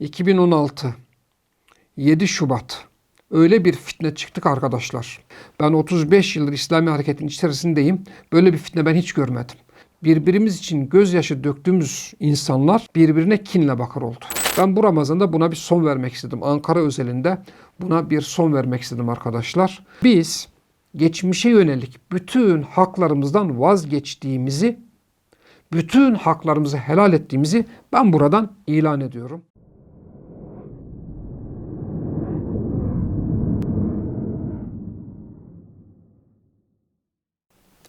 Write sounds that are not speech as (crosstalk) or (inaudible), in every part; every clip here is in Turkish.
2016 7 Şubat öyle bir fitne çıktık arkadaşlar. Ben 35 yıldır İslami hareketin içerisindeyim. Böyle bir fitne ben hiç görmedim. Birbirimiz için gözyaşı döktüğümüz insanlar birbirine kinle bakar oldu. Ben bu Ramazan'da buna bir son vermek istedim. Ankara özelinde buna bir son vermek istedim arkadaşlar. Biz geçmişe yönelik bütün haklarımızdan vazgeçtiğimizi, bütün haklarımızı helal ettiğimizi ben buradan ilan ediyorum.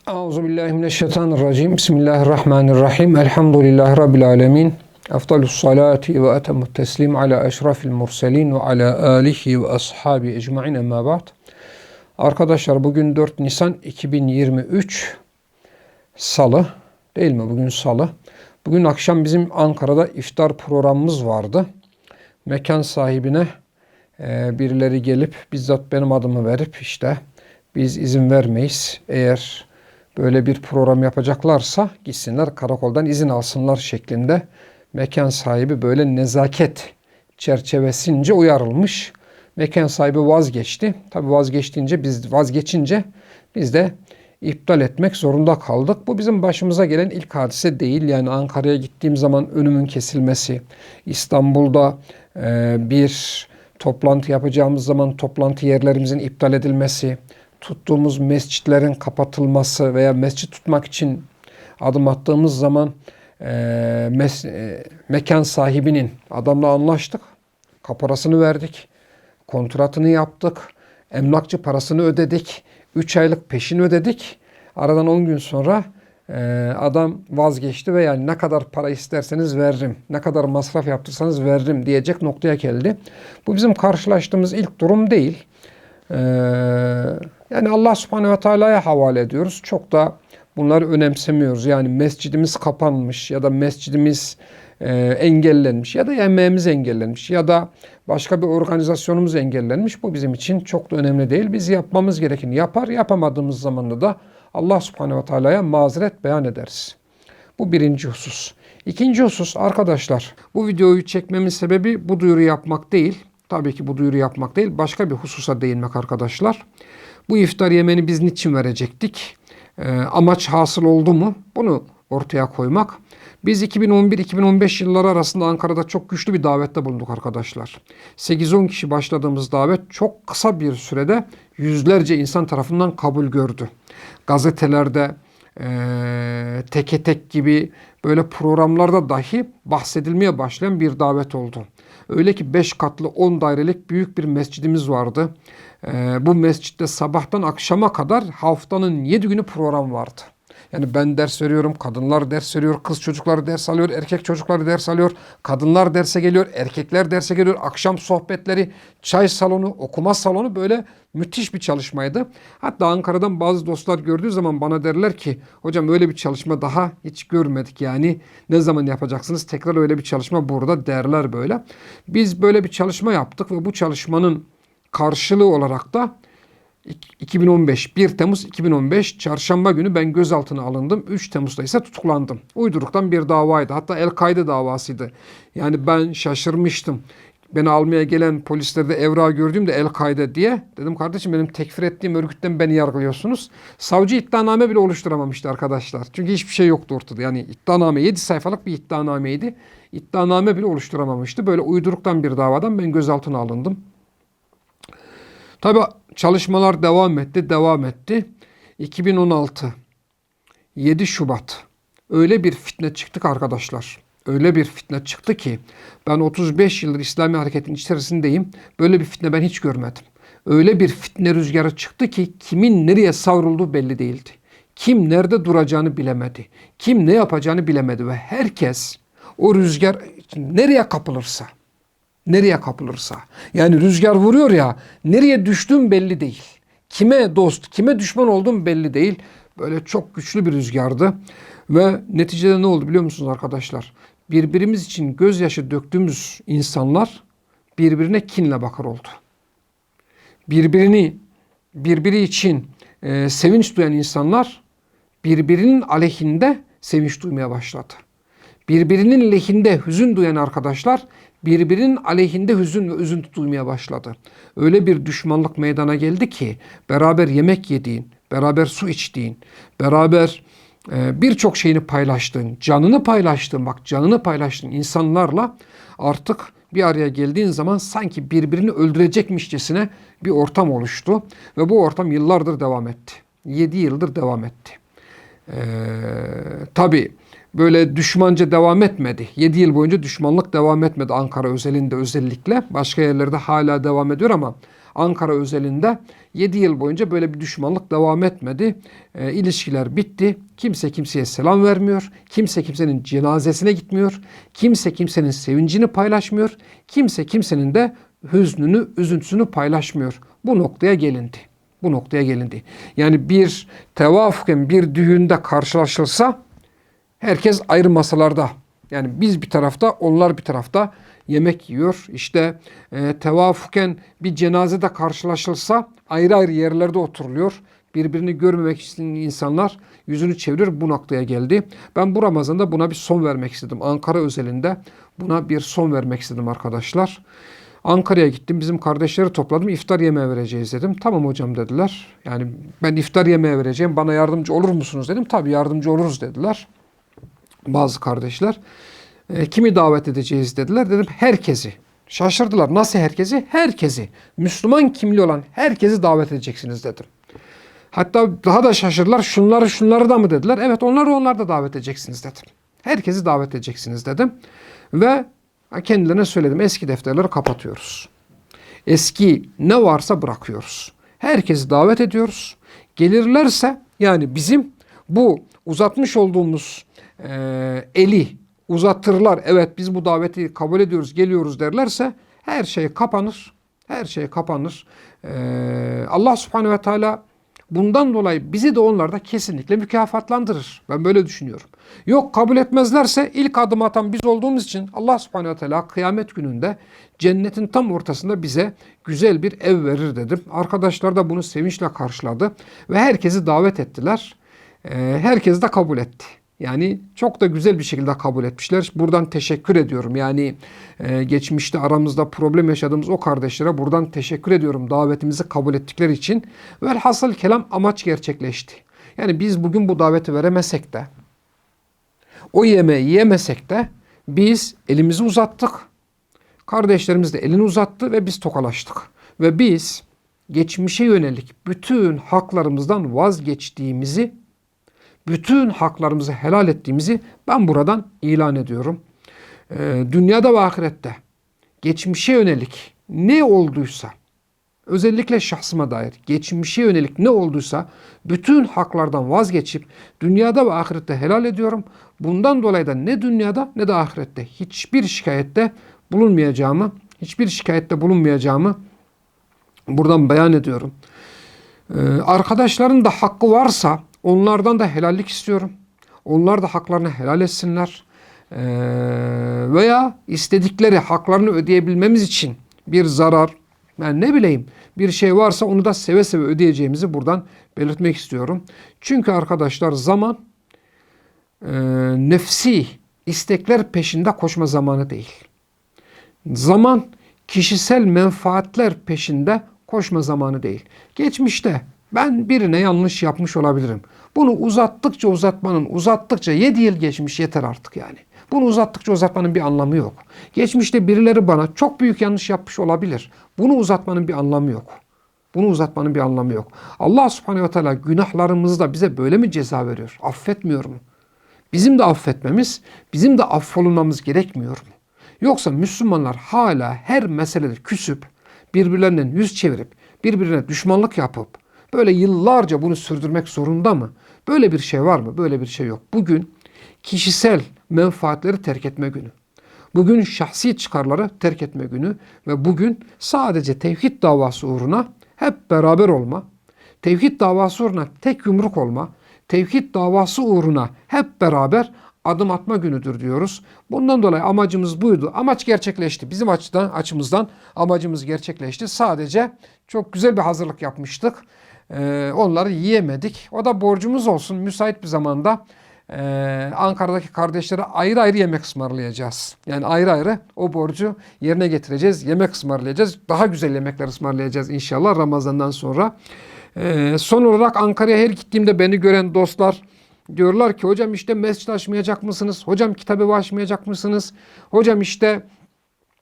Euzubillahimineşşeytanirracim. Bismillahirrahmanirrahim. Elhamdülillahi Rabbil alemin. Efdalus salati ve etemut teslim ala eşrafil murselin ve ala alihi ve ashabi ecmain emma ba'd. Arkadaşlar bugün 4 Nisan 2023 Salı değil mi? Bugün Salı. Bugün akşam bizim Ankara'da iftar programımız vardı. Mekan sahibine e, birileri gelip bizzat benim adımı verip işte biz izin vermeyiz. Eğer böyle bir program yapacaklarsa gitsinler karakoldan izin alsınlar şeklinde mekan sahibi böyle nezaket çerçevesince uyarılmış. Mekan sahibi vazgeçti. Tabi vazgeçtiğince biz vazgeçince biz de iptal etmek zorunda kaldık. Bu bizim başımıza gelen ilk hadise değil. Yani Ankara'ya gittiğim zaman önümün kesilmesi, İstanbul'da e, bir toplantı yapacağımız zaman toplantı yerlerimizin iptal edilmesi, tuttuğumuz mescitlerin kapatılması veya mescit tutmak için adım attığımız zaman e, mes, e, mekan sahibinin adamla anlaştık. Kaparasını verdik. Kontratını yaptık. Emlakçı parasını ödedik. 3 aylık peşini ödedik. Aradan 10 gün sonra e, adam vazgeçti ve yani ne kadar para isterseniz veririm, ne kadar masraf yaptırsanız veririm diyecek noktaya geldi. Bu bizim karşılaştığımız ilk durum değil. Ee, yani Allah subhanehu ve teala'ya havale ediyoruz. Çok da bunları önemsemiyoruz. Yani mescidimiz kapanmış ya da mescidimiz e, engellenmiş ya da yemeğimiz engellenmiş ya da başka bir organizasyonumuz engellenmiş. Bu bizim için çok da önemli değil. Biz yapmamız gerekeni yapar. Yapamadığımız zamanda da Allah subhanehu ve teala'ya mazeret beyan ederiz. Bu birinci husus. İkinci husus arkadaşlar bu videoyu çekmemin sebebi bu duyuru yapmak değil. Tabii ki bu duyuru yapmak değil, başka bir hususa değinmek arkadaşlar. Bu iftar yemeni biz niçin verecektik? Ee, amaç hasıl oldu mu? Bunu ortaya koymak. Biz 2011-2015 yılları arasında Ankara'da çok güçlü bir davette bulunduk arkadaşlar. 8-10 kişi başladığımız davet çok kısa bir sürede yüzlerce insan tarafından kabul gördü. Gazetelerde, e, teke tek gibi böyle programlarda dahi bahsedilmeye başlayan bir davet oldu. Öyle ki 5 katlı 10 dairelik büyük bir mescidimiz vardı. Ee, bu mescitte sabahtan akşama kadar haftanın 7 günü program vardı. Yani ben ders veriyorum, kadınlar ders veriyor, kız çocukları ders alıyor, erkek çocukları ders alıyor, kadınlar derse geliyor, erkekler derse geliyor, akşam sohbetleri, çay salonu, okuma salonu böyle müthiş bir çalışmaydı. Hatta Ankara'dan bazı dostlar gördüğü zaman bana derler ki hocam öyle bir çalışma daha hiç görmedik yani ne zaman yapacaksınız tekrar öyle bir çalışma burada derler böyle. Biz böyle bir çalışma yaptık ve bu çalışmanın karşılığı olarak da 2015 1 Temmuz 2015 çarşamba günü ben gözaltına alındım. 3 Temmuz'da ise tutuklandım. Uyduruktan bir davaydı. Hatta El-Kaide davasıydı. Yani ben şaşırmıştım. Beni almaya gelen polislerde evra gördüğümde El-Kaide diye. Dedim kardeşim benim tekfir ettiğim örgütten beni yargılıyorsunuz. Savcı iddianame bile oluşturamamıştı arkadaşlar. Çünkü hiçbir şey yoktu ortada. Yani iddianame 7 sayfalık bir iddianameydi. İddianame bile oluşturamamıştı. Böyle uyduruktan bir davadan ben gözaltına alındım. Tabi çalışmalar devam etti, devam etti. 2016 7 Şubat öyle bir fitne çıktık arkadaşlar. Öyle bir fitne çıktı ki ben 35 yıldır İslami hareketin içerisindeyim. Böyle bir fitne ben hiç görmedim. Öyle bir fitne rüzgarı çıktı ki kimin nereye savrulduğu belli değildi. Kim nerede duracağını bilemedi. Kim ne yapacağını bilemedi ve herkes o rüzgar nereye kapılırsa Nereye kapılırsa. Yani rüzgar vuruyor ya nereye düştüğüm belli değil. Kime dost, kime düşman olduğum belli değil. Böyle çok güçlü bir rüzgardı. Ve neticede ne oldu biliyor musunuz arkadaşlar? Birbirimiz için gözyaşı döktüğümüz insanlar birbirine kinle bakar oldu. Birbirini, birbiri için e, sevinç duyan insanlar birbirinin aleyhinde sevinç duymaya başladı. Birbirinin lehinde hüzün duyan arkadaşlar birbirinin aleyhinde hüzün ve üzüntü duymaya başladı. Öyle bir düşmanlık meydana geldi ki beraber yemek yediğin, beraber su içtiğin, beraber e, birçok şeyini paylaştığın, canını paylaştığın, bak canını paylaştığın insanlarla artık bir araya geldiğin zaman sanki birbirini öldürecekmişçesine bir ortam oluştu. Ve bu ortam yıllardır devam etti. 7 yıldır devam etti. Ee, tabii böyle düşmanca devam etmedi. 7 yıl boyunca düşmanlık devam etmedi Ankara özelinde özellikle. Başka yerlerde hala devam ediyor ama Ankara özelinde 7 yıl boyunca böyle bir düşmanlık devam etmedi. E, ilişkiler bitti. Kimse kimseye selam vermiyor. Kimse kimsenin cenazesine gitmiyor. Kimse kimsenin sevincini paylaşmıyor. Kimse kimsenin de hüznünü, üzüntüsünü paylaşmıyor. Bu noktaya gelindi. Bu noktaya gelindi. Yani bir tevafuken bir düğünde karşılaşılsa herkes ayrı masalarda. Yani biz bir tarafta, onlar bir tarafta yemek yiyor. İşte e, tevafuken bir cenazede karşılaşılsa ayrı ayrı yerlerde oturuluyor. Birbirini görmemek isteyen insanlar yüzünü çevirir bu noktaya geldi. Ben bu Ramazan'da buna bir son vermek istedim. Ankara özelinde buna bir son vermek istedim arkadaşlar. Ankara'ya gittim. Bizim kardeşleri topladım. İftar yemeği vereceğiz dedim. Tamam hocam dediler. Yani ben iftar yemeği vereceğim. Bana yardımcı olur musunuz dedim. Tabii yardımcı oluruz dediler. Bazı kardeşler. E, kimi davet edeceğiz dediler. Dedim herkesi. Şaşırdılar. Nasıl herkesi? Herkesi. Müslüman kimliği olan herkesi davet edeceksiniz dedim. Hatta daha da şaşırdılar. Şunları şunları da mı dediler. Evet onları onları da davet edeceksiniz dedim. Herkesi davet edeceksiniz dedim. Ve kendilerine söyledim. Eski defterleri kapatıyoruz. Eski ne varsa bırakıyoruz. Herkesi davet ediyoruz. Gelirlerse yani bizim bu uzatmış olduğumuz e, eli uzatırlar. Evet biz bu daveti kabul ediyoruz, geliyoruz derlerse her şey kapanır. Her şey kapanır. Ee, Allah subhanehu ve teala bundan dolayı bizi de onlarda kesinlikle mükafatlandırır. Ben böyle düşünüyorum. Yok kabul etmezlerse ilk adım atan biz olduğumuz için Allah subhanehu ve teala kıyamet gününde cennetin tam ortasında bize güzel bir ev verir dedim. Arkadaşlar da bunu sevinçle karşıladı ve herkesi davet ettiler. Ee, herkes de kabul etti. Yani çok da güzel bir şekilde kabul etmişler. Buradan teşekkür ediyorum. Yani e, geçmişte aramızda problem yaşadığımız o kardeşlere buradan teşekkür ediyorum. Davetimizi kabul ettikleri için. Velhasıl kelam amaç gerçekleşti. Yani biz bugün bu daveti veremesek de, o yemeği yemesek de biz elimizi uzattık. Kardeşlerimiz de elini uzattı ve biz tokalaştık. Ve biz geçmişe yönelik bütün haklarımızdan vazgeçtiğimizi bütün haklarımızı helal ettiğimizi ben buradan ilan ediyorum. Ee, dünyada ve ahirette geçmişe yönelik ne olduysa özellikle şahsıma dair geçmişe yönelik ne olduysa bütün haklardan vazgeçip dünyada ve ahirette helal ediyorum. Bundan dolayı da ne dünyada ne de ahirette hiçbir şikayette bulunmayacağımı, hiçbir şikayette bulunmayacağımı buradan beyan ediyorum. Ee, arkadaşların da hakkı varsa Onlardan da helallik istiyorum. Onlar da haklarını helal etsinler. Ee, veya istedikleri haklarını ödeyebilmemiz için bir zarar, yani ne bileyim bir şey varsa onu da seve seve ödeyeceğimizi buradan belirtmek istiyorum. Çünkü arkadaşlar zaman e, nefsi istekler peşinde koşma zamanı değil. Zaman kişisel menfaatler peşinde koşma zamanı değil. Geçmişte ben birine yanlış yapmış olabilirim. Bunu uzattıkça uzatmanın, uzattıkça 7 yıl geçmiş yeter artık yani. Bunu uzattıkça uzatmanın bir anlamı yok. Geçmişte birileri bana çok büyük yanlış yapmış olabilir. Bunu uzatmanın bir anlamı yok. Bunu uzatmanın bir anlamı yok. Allah subhanehu ve teala günahlarımızda bize böyle mi ceza veriyor? Affetmiyor mu? Bizim de affetmemiz, bizim de affolunmamız gerekmiyor mu? Yoksa Müslümanlar hala her meselede küsüp, birbirlerinden yüz çevirip, birbirine düşmanlık yapıp, böyle yıllarca bunu sürdürmek zorunda mı? Böyle bir şey var mı? Böyle bir şey yok. Bugün kişisel menfaatleri terk etme günü. Bugün şahsi çıkarları terk etme günü ve bugün sadece tevhid davası uğruna hep beraber olma, tevhid davası uğruna tek yumruk olma, tevhid davası uğruna hep beraber adım atma günüdür diyoruz. Bundan dolayı amacımız buydu. Amaç gerçekleşti. Bizim açıdan açımızdan amacımız gerçekleşti. Sadece çok güzel bir hazırlık yapmıştık. Ee, onları yiyemedik. O da borcumuz olsun. Müsait bir zamanda e, Ankara'daki kardeşlere ayrı ayrı yemek ısmarlayacağız. Yani ayrı ayrı o borcu yerine getireceğiz. Yemek ısmarlayacağız. Daha güzel yemekler ısmarlayacağız inşallah Ramazan'dan sonra. E, son olarak Ankara'ya her gittiğimde beni gören dostlar diyorlar ki hocam işte mescid açmayacak mısınız? Hocam kitabı açmayacak mısınız? Hocam işte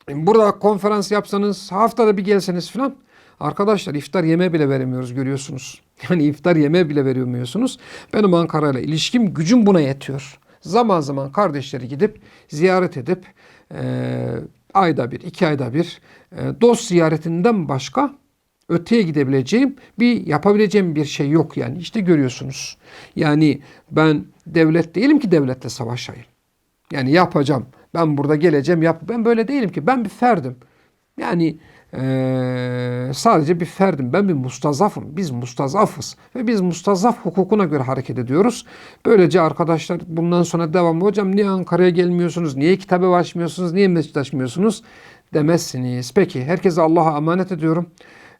burada konferans yapsanız haftada bir gelseniz falan. Arkadaşlar iftar yeme bile veremiyoruz görüyorsunuz. (laughs) Yani iftar yeme bile veremiyorsunuz. Benim Ankara ile ilişkim gücüm buna yetiyor. Zaman zaman kardeşleri gidip ziyaret edip e, ayda bir, iki ayda bir e, dost ziyaretinden başka öteye gidebileceğim bir yapabileceğim bir şey yok yani. İşte görüyorsunuz. Yani ben devlet değilim ki devletle savaşayım. Yani yapacağım. Ben burada geleceğim. Yap. Ben böyle değilim ki. Ben bir ferdim. Yani eee, sadece bir ferdim. Ben bir mustazafım. Biz mustazafız. Ve biz mustazaf hukukuna göre hareket ediyoruz. Böylece arkadaşlar bundan sonra devamlı hocam niye Ankara'ya gelmiyorsunuz? Niye kitabı açmıyorsunuz? Niye mescid açmıyorsunuz? Demezsiniz. Peki herkese Allah'a emanet ediyorum.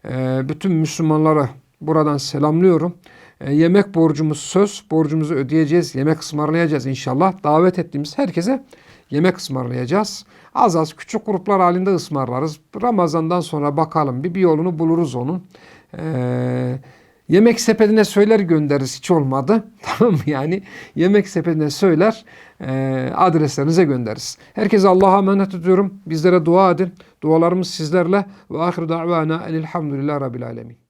Eee, bütün Müslümanlara buradan selamlıyorum. E, yemek borcumuz söz. Borcumuzu ödeyeceğiz. Yemek ısmarlayacağız inşallah. Davet ettiğimiz herkese yemek ısmarlayacağız. Az az küçük gruplar halinde ısmarlarız. Ramazandan sonra bakalım bir, bir yolunu buluruz onun. E, yemek sepetine söyler göndeririz hiç olmadı. (laughs) Tamam yani? Yemek sepetine söyler e, adreslerinize göndeririz. Herkese Allah'a emanet ediyorum. Bizlere dua edin. Dualarımız sizlerle. Ve ahir da'vana elhamdülillah rabbil alemin.